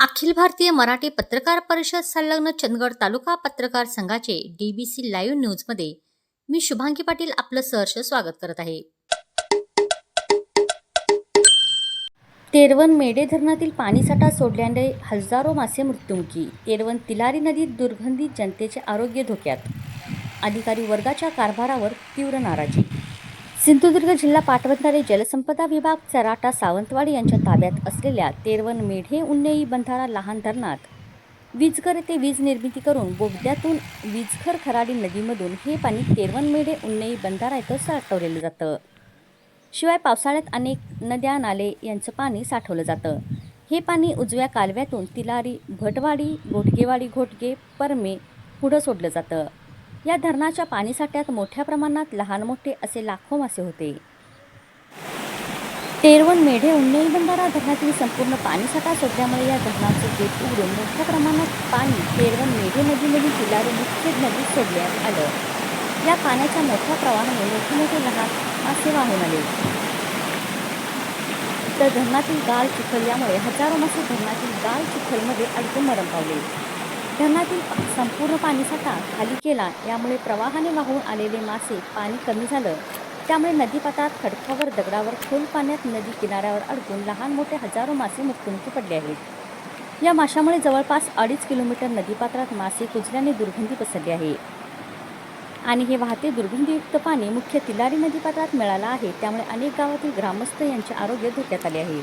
अखिल भारतीय मराठी पत्रकार परिषद संलग्न चंदगड तालुका पत्रकार संघाचे डीबीसी लाईव्ह न्यूजमध्ये मी शुभांगी पाटील आपलं सहर्ष स्वागत करत आहे. तेरवण मेढे धरणातील पाणीसाठा सोडल्याने हजारो मासे मृत्युमुखी. तेरवण तिलारी नदीत दुर्गंधी जनतेचे आरोग्य धोक्यात. अधिकारी वर्गाच्या कारभारावर तीव्र नाराजी. सिंधुदुर्ग जिल्हा पाटबंधारे जलसंपदा विभाग चराटा सावंतवाडी यांच्या ताब्यात असलेल्या तेरवण मेढे उन्नेई बंधारा लहान धरणात वीजघर येथे वीज निर्मिती करून बोगद्यातून वीजघर खराडी नदीमधून हे पाणी तेरवण मेढे उन्नेई बंधारा इथं साठवलेलं जातं. शिवाय पावसाळ्यात अनेक नद्या नाले यांचं पाणी साठवलं जातं. हे पाणी उजव्या कालव्यातून तिलारी भटवाडी घोटगेवाडी घोटगे परमे पुढं सोडलं जातं. या धरणाच्या पाणीसाठ्यात मोठ्या प्रमाणात लहान मोठे असे लाखो मासे होते. तेरवण मेढे उन्नेई बंधारा धरणातील संपूर्ण पाणीसाठा सोडल्यामुळे या धरणाचे गेट उघडून मोठ्या प्रमाणात पाणी तेरवण मेढे नदीमधील तिलारी मुख्य नदीत सोडण्यात आलं. या पाण्याच्या मोठ्या प्रवाहाने मोठे मोठे लहान मासे वाहून आले. तर धरणातील गाळ चिखल यामुळे हजारो मासे धरणातील गाळ चिखलमध्ये अडकून मरण पावले धरणातील संपूर्ण पाणीसाठा खाली केला. यामुळे प्रवाहाने वाहून आलेले मासे पाणी कमी झालं. त्यामुळे नदीपात्रात खडकावर दगडावर खोल पाण्यात नदी किनाऱ्यावर अडकून लहान मोठे हजारो मासे मृत्युमुखी पडले आहेत. या माशामुळे जवळपास अडीच किलोमीटर नदीपात्रात मासे कुजल्याने दुर्गंधी पसरली आहे. आणि हे वाहते दुर्गंधीयुक्त पाणी मुख्य तिलारी नदीपात्रात मिळालं आहे. त्यामुळे अनेक गावातील ग्रामस्थ यांचे आरोग्य धोक्यात आले आहे.